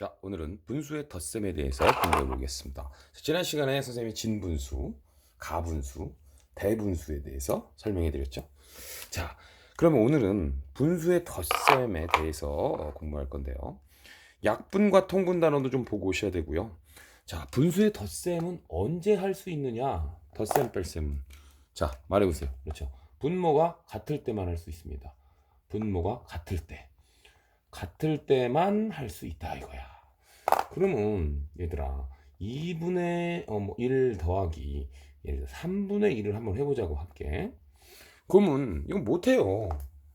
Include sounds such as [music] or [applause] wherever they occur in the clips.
자, 오늘은 분수의 덧셈에 대해서 공부해 보겠습니다. 지난 시간에 선생님이 진분수, 가분수, 대분수에 대해서 설명해 드렸죠. 자, 그러면 오늘은 분수의 덧셈에 대해서 공부할 건데요. 약분과 통분 단어도 좀 보고 오셔야 되고요. 자, 분수의 덧셈은 언제 할 수 있느냐? 덧셈 뺄셈은. 자, 말해 보세요. 그렇죠. 분모가 같을 때만 할 수 있습니다. 분모가 같을 때. 같을 때만 할 수 있다 이거야. 그러면 얘들아 2분의 어, 뭐, 1 더하기 예를 들어 3분의 1을 한번 해보자고 할게. 그러면 이건 못해요.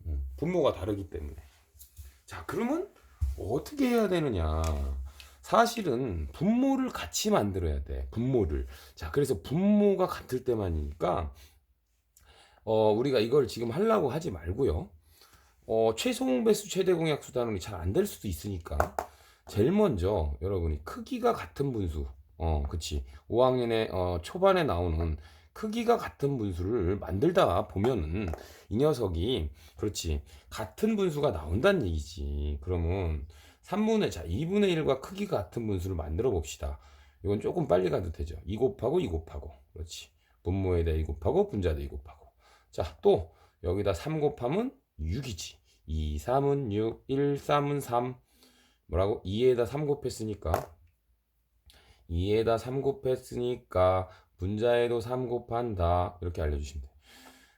음, 분모가 다르기 때문에. 자 그러면 어떻게 해야 되느냐? 사실은 분모를 같이 만들어야 돼. 분모를. 자 그래서 분모가 같을 때만이니까 어, 우리가 이걸 지금 하려고 하지 말고요. 어, 최소 배수 최대 공약 수 단원이 잘안 될 수도 있으니까. 제일 먼저 여러분이 크기가 같은 분수. 어 그치. 5학년에 어, 초반에 나오는 크기가 같은 분수를 만들다 보면은 이 녀석이 그렇지. 같은 분수가 나온다는 얘기지. 그러면 3분의 자 2분의 1과 크기가 같은 분수를 만들어 봅시다. 이건 조금 빨리 가도 되죠. 2 곱하고 2 곱하고. 그렇지. 분모에 대해 2 곱하고 분자에 대해 2 곱하고. 자 또 여기다 3 곱하면 6이지. 2, 3은 6, 1, 3은 3 뭐라고? 2에다 3 곱했으니까. 2에다 3 곱했으니까 분자에도 3 곱한다. 이렇게 알려주시면 돼요.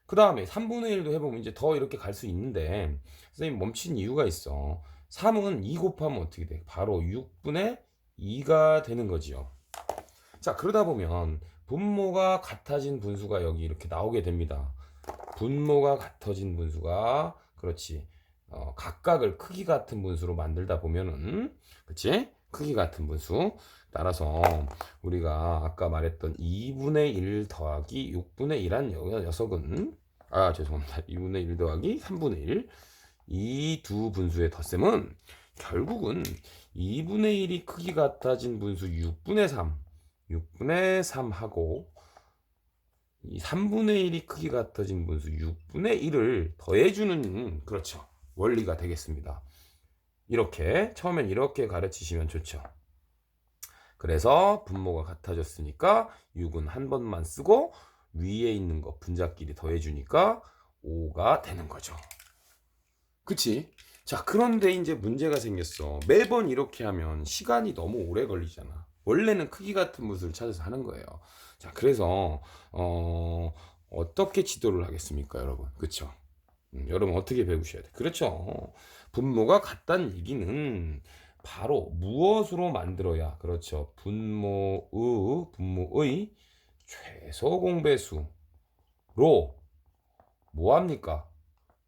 그 다음에 3분의 1도 해보면 이제 더 이렇게 갈 수 있는데 선생님 멈춘 이유가 있어. 3은 2 곱하면 어떻게 돼? 바로 6분의 2가 되는 거지요. 자 그러다 보면 분모가 같아진 분수가 여기 이렇게 나오게 됩니다 분모가 같아진 분수가 그렇지. 어, 각각을 크기 같은 분수로 만들다 보면은 그치? 크기 같은 분수. 따라서 우리가 아까 말했던 2분의 1 더하기 6분의 1한 녀석은 아 죄송합니다. 2분의 1 더하기 3분의 1 이 두 분수의 덧셈은 결국은 2분의 1이 크기 같아진 분수 6분의 3 6분의 3하고 이 3분의 1이 크기 같아진 분수 6분의 1을 더해주는 그렇죠 원리가 되겠습니다. 이렇게 처음엔 이렇게 가르치시면 좋죠. 그래서 분모가 같아졌으니까 6은 한 번만 쓰고 위에 있는 거 분자끼리 더해주니까 5가 되는 거죠. 그치? 자, 그런데 이제 문제가 생겼어. 매번 이렇게 하면 시간이 너무 오래 걸리잖아. 원래는 크기 같은 분수를 찾아서 하는 거예요. 자, 그래서, 어, 어떻게 지도를 하겠습니까, 여러분? 그쵸? 음, 여러분 어떻게 배우셔야 돼? 그렇죠. 분모가 같다는 얘기는 바로 무엇으로 만들어야 그렇죠. 분모의 분모의 최소 공배수로 뭐 합니까?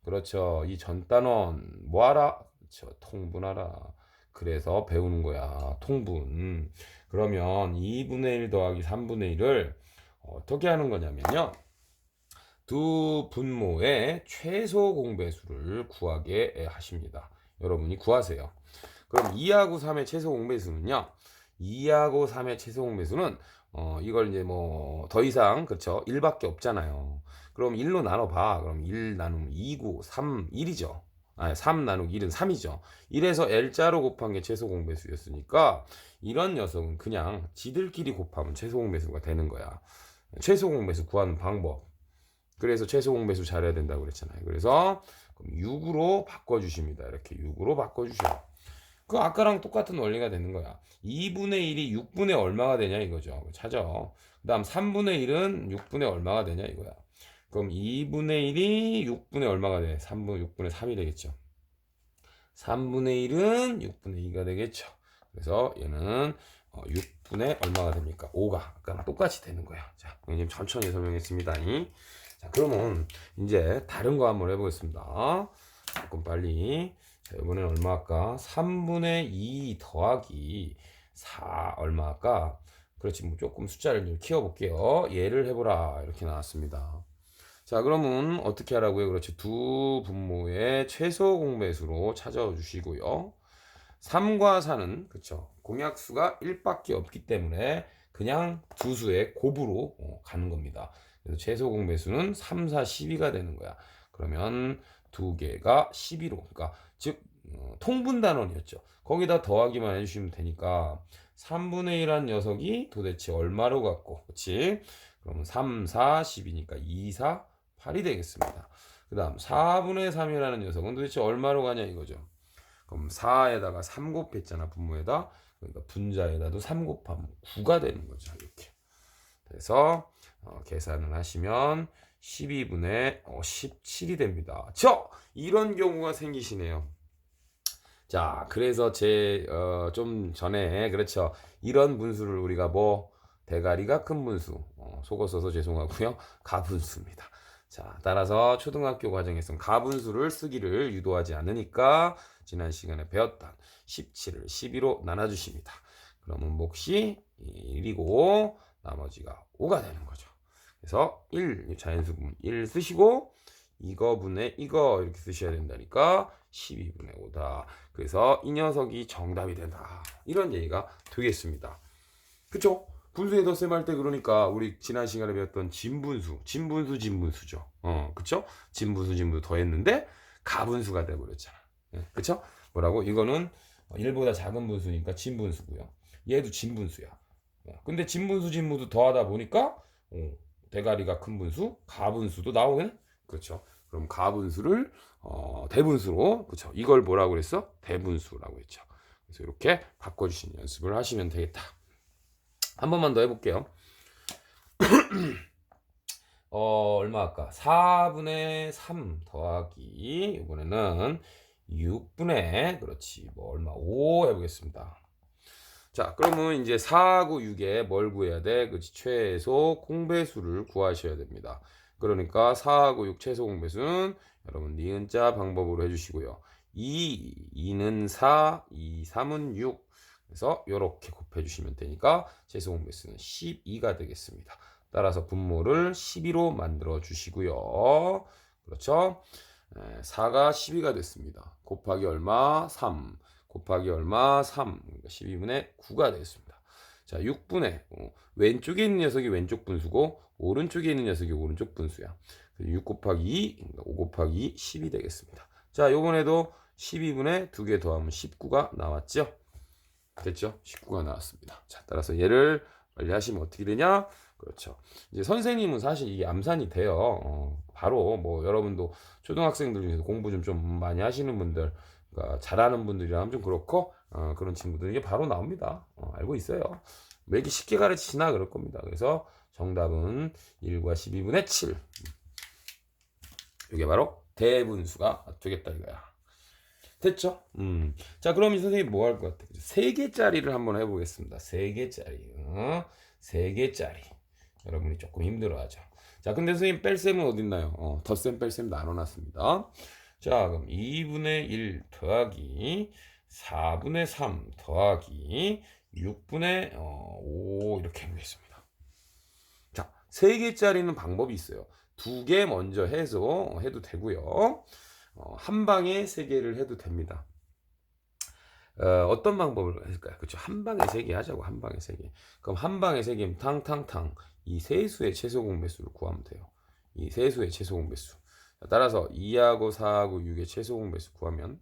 그렇죠. 이 전단원 뭐하라? 그렇죠. 통분하라. 그래서 배우는 거야. 통분. 그러면 2분의 1 더하기 3분의 1을 어떻게 하는 거냐면요. 두 분모의 최소 공배수를 구하게 하십니다. 여러분이 구하세요. 그럼 2하고 3의 최소 공배수는요. 2하고 3의 최소 공배수는 어, 이걸 이제 뭐 더 이상 그렇죠. 1밖에 없잖아요. 그럼 1로 나눠 봐. 그럼 1 나누면 2고 3 1이죠. 아, 3 나누기 1은 3이죠. 1에서 L자로 곱한 게 최소 공배수였으니까 이런 녀석은 그냥 지들끼리 곱하면 최소 공배수가 되는 거야. 최소 공배수 구하는 방법. 그래서 최소 공배수 잘해야 된다고 그랬잖아요. 그래서 6으로 바꿔주십니다. 이렇게 6으로 바꿔주셔. 그 아까랑 똑같은 원리가 되는 거야. 2분의 1이 6분의 얼마가 되냐 이거죠. 찾아. 그 다음 3분의 1은 6분의 얼마가 되냐 이거야. 그럼 2분의 1이 6분의 얼마가 돼? 3분, 6분의 3이 되겠죠. 3분의 1은 6분의 2가 되겠죠. 그래서 얘는 6분의 얼마가 됩니까? 5가 아까랑 똑같이 되는 거야. 자, 지금 천천히 설명했습니다. 자, 그러면 이제 다른 거 한번 해보겠습니다. 조금 빨리. 자, 이번엔 얼마 할까? 3분의 2 더하기 4 얼마 할까? 그렇지, 뭐 조금 숫자를 좀 키워볼게요. 얘를 해보라. 이렇게 나왔습니다. 자, 그러면 어떻게 하라고요? 그렇지. 두 분모의 최소 공배수로 찾아와 주시고요. 3과 4는, 그쵸. 공약수가 1밖에 없기 때문에 그냥 두 수의 곱으로 어, 가는 겁니다. 그래서 최소 공배수는 3, 4, 12가 되는 거야. 그러면 두 개가 12로. 그러니까 즉 어, 통분단원이었죠. 거기다 더하기만 해주시면 되니까 3분의 1한 녀석이 도대체 얼마로 갖고 그렇지? 그러면 3, 4, 10이니까 2, 4, 8이 되겠습니다. 그 다음 4분의 3이라는 녀석은 도대체 얼마로 가냐 이거죠. 그럼 4에다가 3 곱했잖아 분모에다. 그러니까 분자에다도 3 곱하면 9가 되는 거죠 이렇게. 그래서 어, 계산을 하시면 12분의 어, 17이 됩니다. 저! 이런 경우가 생기시네요. 자 그래서 제좀 전에 그렇죠. 이런 분수를 우리가 뭐 대가리가 큰 분수 어, 속어 써서 죄송하고요. 가분수입니다 자 따라서 초등학교 과정에서는 가분수를 쓰기를 유도하지 않으니까 지난 시간에 배웠던 17을 12로 나눠주십니다. 그러면 몫이 1이고 나머지가 5가 되는 거죠. 그래서 1 자연수분 1 쓰시고 이거 분의 이거 이렇게 쓰셔야 된다니까 12분의 5다. 그래서 이 녀석이 정답이 된다. 이런 얘기가 되겠습니다. 그쵸? 분수의 덧셈 할 때 그러니까 우리 지난 시간에 배웠던 진분수, 진분수, 진분수죠. 어, 그쵸? 진분수, 진분수 더했는데 가분수가 돼버렸잖아. 예, 그쵸? 뭐라고? 이거는 1보다 작은 분수니까 진분수고요. 얘도 진분수야. 어, 근데 진분수, 진분수 더하다 보니까 어, 대가리가 큰 분수, 가분수도 나오겠네? 그렇죠. 그럼 가분수를 어, 대분수로 그렇죠. 이걸 뭐라고 그랬어? 대분수라고 했죠. 그래서 이렇게 바꿔주시는 연습을 하시면 되겠다. 한 번만 더 해볼게요. [clears throat] 어, 얼마 아까 4분의 3 더하기 이번에는 6분의 그렇지 뭐 얼마 5 해보겠습니다. 자 그러면 이제 4하고 6에 뭘 구해야 돼? 그렇지 최소 공배수를 구하셔야 됩니다. 그러니까 4하고 6 최소 공배수는 여러분 니은자 방법으로 해주시고요. 2, 2는 4, 2, 3은 6 그래서 이렇게 곱해주시면 되니까 최소 공배수는 12가 되겠습니다. 따라서 분모를 12로 만들어 주시고요. 그렇죠? 4가 12가 됐습니다. 곱하기 얼마? 3. 곱하기 얼마? 3. 그러니까 12분의 9가 되겠습니다. 자, 6분의 어, 왼쪽에 있는 녀석이 왼쪽 분수고 오른쪽에 있는 녀석이 오른쪽 분수야. 6 곱하기 2, 그러니까 5 곱하기 2, 10이 되겠습니다. 자, 요번에도 12분의 2개 더하면 19가 나왔죠? 됐죠? 19가 나왔습니다. 자, 따라서 얘를 빨리 하시면 어떻게 되냐? 그렇죠. 이제 선생님은 사실 이게 암산이 돼요. 어, 바로 뭐 여러분도 초등학생들 중에서 공부 좀, 좀 많이 하시는 분들, 그러니까 잘하는 분들이라면 좀 그렇고 어, 그런 친구들은 이게 바로 나옵니다. 어, 알고 있어요. 왜 이렇게 쉽게 가르치시나 그럴 겁니다. 그래서 정답은 1과 12분의 7. 이게 바로 대분수가 되겠다 이거야. 됐죠? 음. 자, 그럼 이 선생님 뭐 할 것 같아? 세 개짜리를 한번 해보겠습니다. 세 개짜리. 어? 세 개짜리. 여러분이 조금 힘들어하죠. 자, 근데 선생님 뺄셈은 어딨나요? 어, 덧셈 뺄셈 나눠놨습니다. 자, 그럼 2분의 1 더하기 4분의 3 더하기 6분의 어, 5 이렇게 해보겠습니다. 자, 세 개짜리는 방법이 있어요. 두 개 먼저 해서 해도 되고요. 어, 한 방에 세 개를 해도 됩니다. 어, 떤 방법을 했을까요? 그렇죠. 한 방에 세 개 하자고 한 방에 세 개. 그럼 한 방에 세 개면 탕탕탕 이 세수의 최소 공배수를 구하면 돼요. 이 세수의 최소 공배수. 따라서 2하고 4하고 6의 최소 공배수 구하면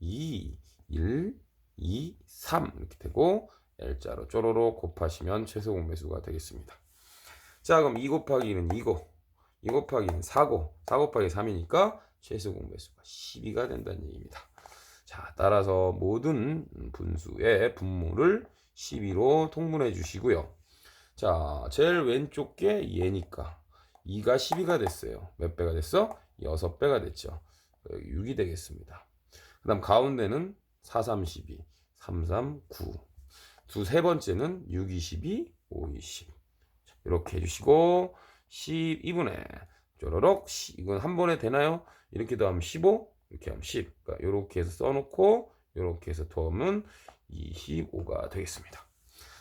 2, 1, 2, 3 이렇게 되고 L자로 쪼로로 곱하시면 최소 공배수가 되겠습니다. 자 그럼 2 곱하기 는 2고 2 곱하기는 4고 4 곱하기 3이니까 최소 공배수가 12가 된다는 얘기입니다. 자 따라서 모든 분수의 분모를 12로 통분해 주시고요. 자, 제일 왼쪽 게 얘니까 2가 12가 됐어요. 몇 배가 됐어? 6배가 됐죠. 6이 되겠습니다. 그 다음 가운데는 4, 3, 12, 3, 3, 9. 두 세 번째는 6, 22, 5, 20. 이렇게 해주시고 12분의 쪼로록 이건 한 번에 되나요? 이렇게 더하면 15, 이렇게 하면 10. 그러니까 이렇게 해서 써놓고 이렇게 해서 더하면 25가 되겠습니다.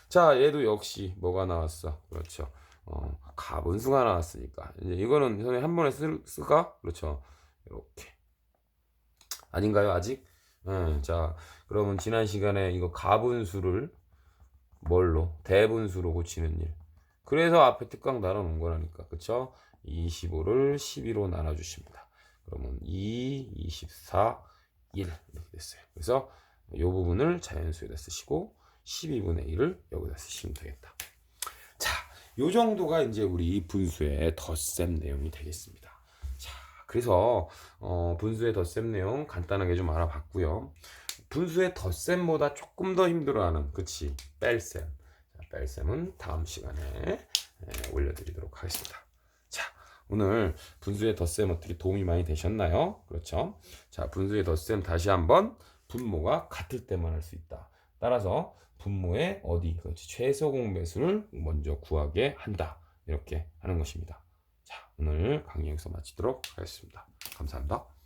자, 얘도 역시 뭐가 나왔어? 그렇죠. 어, 가분수가 나왔으니까. 이제 이거는 선생님 한 번에 쓸, 쓸까? 그렇죠. 이렇게. 아닌가요, 아직? 네, 자, 그러면 지난 시간에 이거 가분수를 뭘로? 대분수로 고치는 일. 그래서 앞에 특강 나눠놓은 거라니까. 그쵸? 25를 12로 나눠주십니다. 그러면 2, 24, 1 이렇게 됐어요. 그래서 이 부분을 자연수에다 쓰시고 12분의 1을 여기다 쓰시면 되겠다. 자, 요 정도가 이제 우리 분수의 덧셈 내용이 되겠습니다. 자, 그래서 어, 분수의 덧셈 내용 간단하게 좀 알아봤고요. 분수의 덧셈보다 조금 더 힘들어하는 그치 뺄셈. 자, 뺄셈은 다음 시간에 에, 올려드리도록 하겠습니다. 자, 오늘 분수의 덧셈 어떻게 도움이 많이 되셨나요? 그렇죠? 자, 분수의 덧셈 다시 한번 분모가 같을 때만 할 수 있다. 따라서 분모의 어디 그렇지 최소 공배수를 먼저 구하게 한다. 이렇게 하는 것입니다. 자, 오늘 강의 여기서 마치도록 하겠습니다. 감사합니다.